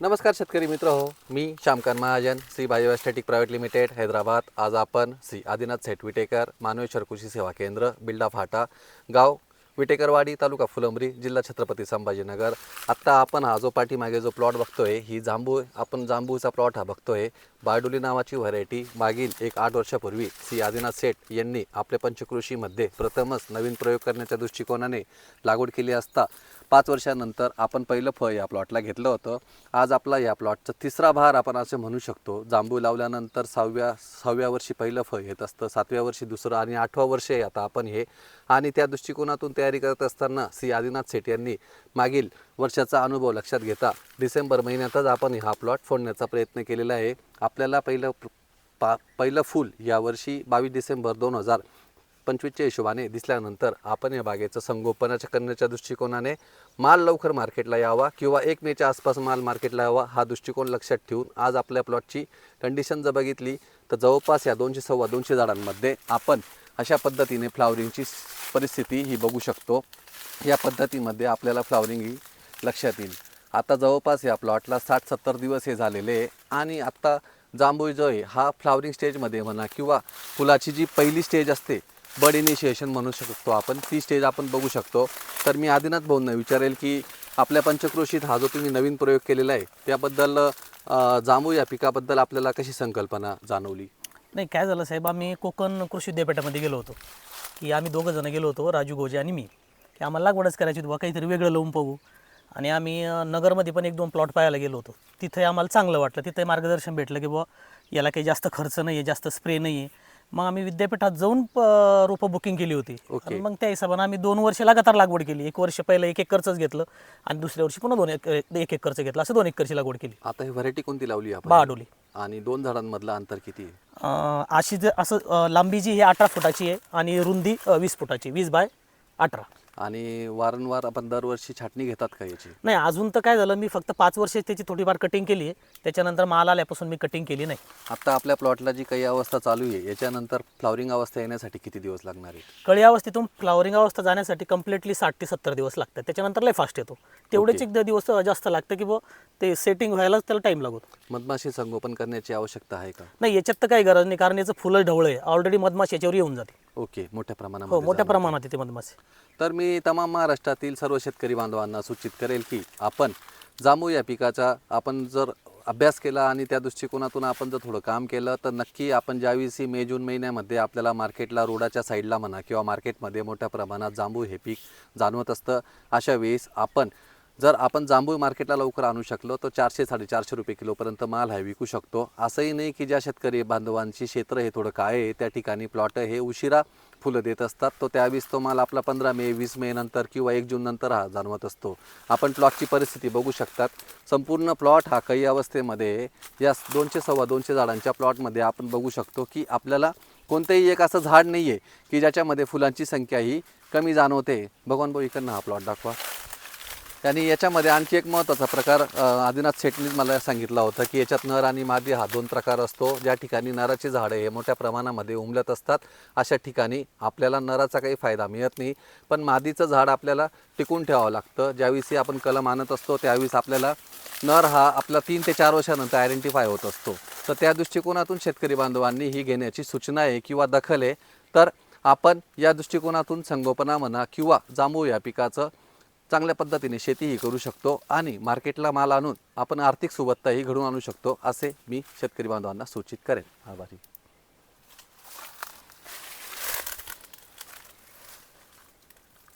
नमस्कार शेतकरी मित्र हो मी Shyamkant Mahajan Shri Biostatic private limited Hyderabad. आज आपण श्री आदिनाथ सेठ विटेकर मानवेश्वर कृषी सेवा केंद्र बिल्डा फाटा गाव विटेकरवाडी तालुका फुलंब्री जिल्हा छत्रपती संभाजीनगर. आत्ता आपण हा जो पाठीमागे जो प्लॉट बघतोय ही जांभूळ आपण जांभूळचा प्लॉट हा बघतोय बायडोली नावाची व्हरायटी मागील एक आठ वर्षापूर्वी श्री आदिनाथ सेठ यांनी आपल्या पंचकृषीमध्ये प्रथमच नवीन प्रयोग करण्याच्या दृष्टिकोनाने लागवड केली असता पाच वर्षानंतर आपण पहिलं फळ या प्लॉटला घेतलं होतं. आज आपला या प्लॉटचा तिसरा भार आपण असे म्हणू शकतो. जांभू लावल्यानंतर सहाव्या सहाव्या वर्षी पहिलं फळ येत असतं. सातव्या वर्षी दुसरं आणि आठवा वर्ष आहे आता आपण हे. आणि त्या दृष्टिकोनातून तयारी करत असताना श्री आदिनाथ सेठ यांनी मागील वर्षाचा अनुभव लक्षात घेता डिसेंबर महिन्यातच आपण हा प्लॉट फोडण्याचा प्रयत्न केलेला आहे. आपल्याला पहिलं पा पहिलं फूल यावर्षी बावीस डिसेंबर दोन हजार पंचवीसच्या हिशोबाने दिसल्यानंतर आपण या बागेचं संगोपनाच्या करण्याच्या दृष्टिकोनाने माल लवकर मार्केटला यावा किंवा एक मेच्या आसपास माल मार्केटला यावा हा दृष्टिकोन लक्षात ठेवून आज आपल्या प्लॉटची कंडिशन जर बघितली तर जवळपास या दोनशे सव्वा दोनशे झाडांमध्ये आपण अशा पद्धतीने फ्लावरिंगची परिस्थिती ही बघू शकतो. या पद्धतीमध्ये आपल्याला फ्लावरिंग ही लक्षात येईल. आता जवळपास या प्लॉटला साठ सत्तर दिवस हे झालेले आहे आणि आत्ता जांभूळ जो आहे हा फ्लावरिंग स्टेजमध्ये म्हणा किंवा फुलाची जी पहिली स्टेज असते बड इनिशिएशन म्हणू शकतो आपण. ती स्टेज आपण बघू शकतो. तर मी आदिनाथ भाऊंना विचारेल की आपल्या पंचक्रोशीत हा जो तुम्ही नवीन प्रयोग केलेला आहे त्याबद्दल अं, जांभूळ या पिकाबद्दल आपल्याला कशी संकल्पना जाणवली? नाही काय झालं साहेब आम्ही कोकण कृषी विद्यापीठामध्ये गेलो होतो. की आम्ही दोघं जण गेलो होतो राजू गोजे आणि मी. की आम्हाला लागवडच करायची होती बा काहीतरी वेगळं लावून पाहू आणि आम्ही नगरमध्ये पण एक दोन प्लॉट पाहायला गेलो होतो. तिथे आम्हाला चांगलं वाटलं. तिथे मार्गदर्शन भेटलं की बुवा याला काही जास्त खर्च नाही आहे जास्त स्प्रे नाही आहे मग आम्ही विद्यापीठात जाऊन रोपं बुकिंग केली होती. आणि मग त्या हिशोबाने आम्ही दोन वर्ष लगातार लागवड केली. एक वर्ष पहिलं एक एकरच घेतलं आणि दुसऱ्या वर्षी पुन्हा दोन एक एक एकरचं घेतलं. असं दोन एकरची लागवड केली. आता ही व्हरायटी कोणती लावली आपण? बहाडोली. आणि दोन झाडांमधलं अंतर किती अशी जर असं लांबी जी ही अठरा फुटाची आहे आणि रुंदी वीस फुटाची वीस बाय अठरा. आणि वारंवार आपण दरवर्षी छाटणी घेतात का याची? नाही अजून तर काय झालं मी फक्त पाच वर्ष त्याची थोडीफार कटिंग केली आहे त्याच्यानंतर माल आल्यापासून मी कटिंग केली नाही. आता आपल्या प्लॉटला जी काही अवस्था चालू आहे याच्यानंतर फ्लावरिंग अवस्था येण्यासाठी किती दिवस लागणार आहे कळी अवस्थेतून फ्लावरिंग अवस्था जाण्यासाठी कम्प्लिटली साठ ते सत्तर दिवस लागतात. त्याच्यानंतर लय फास्ट येतो. तेवढेच एक दिवस जास्त लागतं की बुवा ते सेटिंग व्हायला त्याला टाईम लागतो. मधमाशी संगोपन करण्याची आवश्यकता आहे का? नाही याच्यात तर काही गरज नाही कारण याचं फुलं ढवळं आहे. ऑलरेडी मधमाशी याच्यावर येऊन जाते. ओके मोठ्या हो प्रमाणामध्ये मोठ्या जाणवतं. प्रमाणात येते मधमाशी तर मी तमाम महाराष्ट्रातील सर्व शेतकरी बांधवांना सूचित करेल की आपण जांभूळ या पिकाचा आपण जर अभ्यास केला आणि त्या दृष्टिकोनातून आपण जर थोडं काम केलं तर नक्की आपण ज्यावेळी मे जून महिन्यामध्ये आपल्याला मार्केटला रोडाच्या साईडला म्हणा किंवा मार्केटमध्ये मोठ्या प्रमाणात जांभूळ हे पीक जाणवत असतं अशा वेळेस आपण जर आपण जांभूळ मार्केटला लवकर आणू शकलो तर चारशे साडेचारशे रुपये किलोपर्यंत माल हा विकू शकतो. असंही नाही की ज्या शेतकरी बांधवांची क्षेत्र हे थोडं काय आहे त्या ठिकाणी प्लॉट हे उशिरा फुलं देत असतात. तो त्यावेळेस तो माल आपला पंधरा मे वीस मे नंतर किंवा एक जून नंतर हा जाणवत असतो. आपण प्लॉटची परिस्थिती बघू शकतात. संपूर्ण प्लॉट हा काही अवस्थेमध्ये या दोनशे सव्वा दोनशे झाडांच्या प्लॉटमध्ये आपण बघू शकतो की आपल्याला कोणतंही एक असं झाड नाही आहे की ज्याच्यामध्ये फुलांची संख्या ही कमी जाणवते. भगवान भाऊ इकडनं हा प्लॉट दाखवा. आणि याच्यामध्ये आणखी एक महत्त्वाचा प्रकार आदिनाथ शेटनीच मला सांगितला होता की याच्यात नर आणि मादी हा दोन प्रकार असतो. ज्या ठिकाणी नराची झाडे हे मोठ्या प्रमाणामध्ये उमलत असतात अशा ठिकाणी आपल्याला नराचा काही फायदा मिळत नाही. पण मादीचं झाड आपल्याला टिकून ठेवावं लागतं. ज्यावेळी आपण कलम आणत असतो त्यावेळेस आपल्याला नर हा आपला तीन ते चार वर्षानंतर आयडेंटिफाय होत असतो. तर त्या दृष्टिकोनातून शेतकरी बांधवांनी ही घेण्याची सूचना आहे किंवा दखल आहे. तर आपण या दृष्टिकोनातून संगोपना म्हणा किंवा जांभूळ या पिकाचं चांगल्या पद्धतीने शेतीही करू शकतो आणि मार्केटला माल आणून आपण आर्थिक सुबत्ताही घडवून आणू शकतो असे मी शेतकरी बांधवांना सूचित करेन. आभारी.